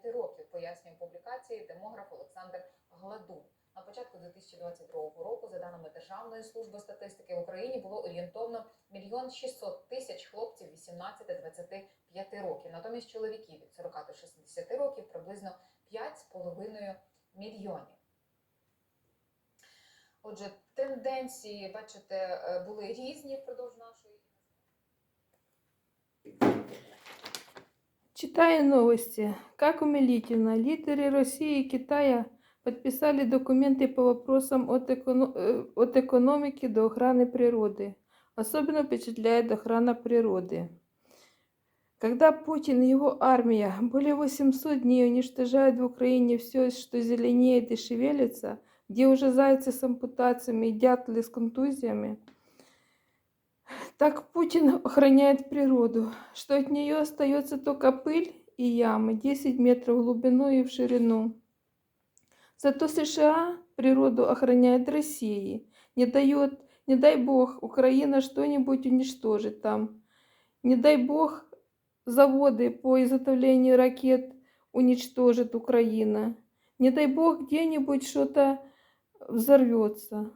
25 років, пояснює публікації демограф Олександр Гладун. На початку 2022 року, за даними Державної служби статистики, в Україні було орієнтовно мільйон 600 тисяч хлопців 18-25 років. Натомість чоловіків від 40 до 60 років приблизно 5,5 мільйонів. Отже, тенденції, бачите, е, були різні впродовж нашої. Читая новости, как умилительно, лидеры России и Китая подписали документы по вопросам от, эконо- э, от экономики до охраны природы. Особенно впечатляет охрана природы. Когда Путин и его армия более 800 дней уничтожают в Украине все, что зеленеет и шевелится, где уже зайцы с ампутациями и дятлы с контузиями, так Путин охраняет природу, что от нее остается только пыль и ямы 10 метров в глубину и в ширину. Зато США природу охраняет России, не дает, не дай бог, Украина что-нибудь уничтожит там. Не дай бог, заводы по изготовлению ракет уничтожит Украина. Не дай бог, где-нибудь что-то взорвется.